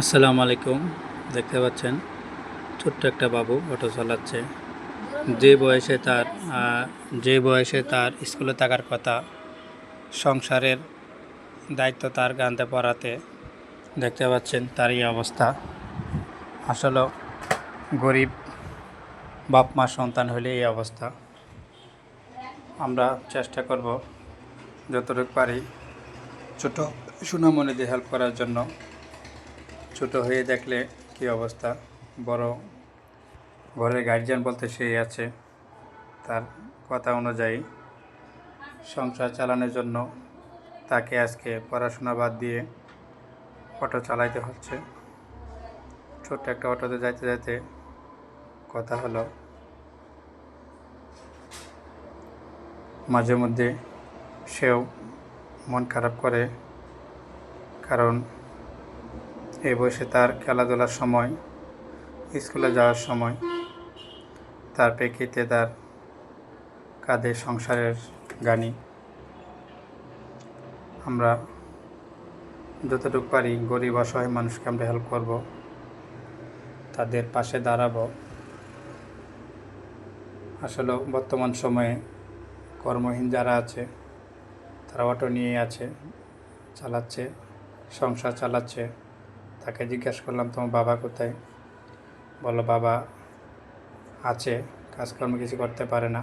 আসসালামু আলাইকুম। দেখতে পাচ্ছেন, ছোট্ট একটা বাবু অটো চালাচ্ছে। যে বয়সে তার যে বয়সে তার স্কুলে থাকার কথা, সংসারের দায়িত্ব তার গানতে পড়াতে, দেখতে পাচ্ছেন তারই অবস্থা। আসলে গরিব বাপ মা সন্তান হলে এই অবস্থা। আমরা চেষ্টা করব যতটুকু পারি ছোট সুনামনিদের হেল্প করার জন্য। ছোট হয়ে দেখলে কি অবস্থা? বড় ঘরের গার্জিয়ান বলতে সেই আছে। তার কথা অনুযায়ী সংসার চালানোর জন্য তাকে আজকে পড়াশোনা বাদ দিয়ে অটো চালাইতে হচ্ছে। ছোট্ট একটা অটোতে যাইতে যাইতে কথা হলো, মাঝে মধ্যে সেও মন খারাপ করে, কারণ এই বয়সে তার খেলাধুলার সময়, স্কুলে যাওয়ার সময়, তার প্রেক্ষিতে তার কাঁধে সংসারের গানি। আমরা যতটুকু পারি গরিব অসহায় মানুষকে আমরা হেল্প করব, তাদের পাশে দাঁড়াবো। আসলে বর্তমান সময়ে কর্মহীন যারা আছে, তারা অটো নিয়ে আছে, চালাচ্ছে, সংসার চালাচ্ছে। তাকে জিজ্ঞেস করলাম, তোমার বাবা কোথায়? বলল, বাবা আছে, কাজকর্ম কিছু করতে পারে না।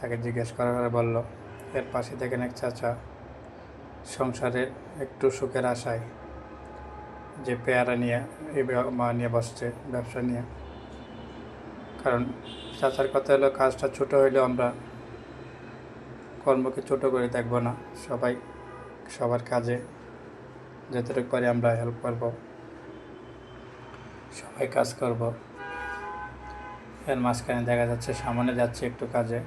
তাকে জিজ্ঞেস করার পরে বলল, এর পাশে দেখেন এক চাচা, সংসারে একটু সুখের আশায়, যে পেয়ারা নিয়ে, এই মা নিয়ে বসছে, ব্যবসা নিয়ে। কারণ চাচার কথা হলো, কাজটা ছোট হইলেও আমরা কর্মকে ছোট করে দেখব না। সবাই সবার কাজে যতটুকু পারি আমরা হেল্প করব। সবাই কাজ করব। এর মাঝখানে দেখা যাচ্ছে, সামনে যাচ্ছে একটু কাজে।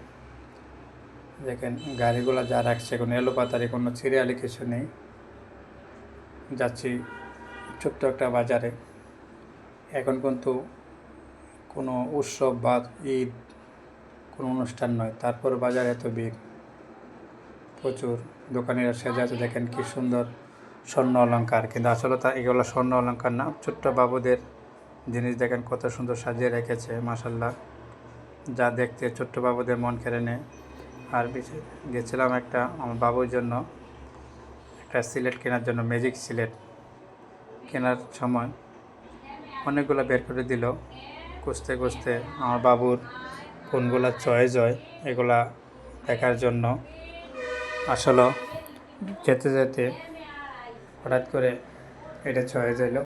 দেখেন, গাড়িগুলো যা রাখছে, কোনো এলোপাতারি কোনো সিরিয়ালি কিছু নেই। যাচ্ছি ছোট্ট একটা বাজারে। এখন কিন্তু কোনো উৎসব বা ঈদ, কোনো অনুষ্ঠান নয়। তারপর বাজারে এত ভিড়। প্রচুর দোকানিরা সেজে আছে দেখেন কী সুন্দর। স্বর্ণ অলংকার। কিন্তু আসলে তা এগুলো স্বর্ণ অলংকার না, ছোট্ট বাবুদের জিনিস দেখেন কত সুন্দর সাজিয়ে রেখেছে মাসাল্লাহ যা দেখতে ছোট্ট বাবুদের মন কেড়ে নেয়। আর গেছিলাম একটা আমার বাবুর জন্য, একটা সিলেট কেনার জন্য, ম্যাজিক সিলেট কেনার সময়। অনেকগুলো বের করে দিল। খুঁজতে খুঁজতে আমার বাবুর কোনগুলা চয়েস হয় এগুলা দেখার জন্য। আসলে যেতে যেতে হঠাৎ করে এটা ছয়ে এলো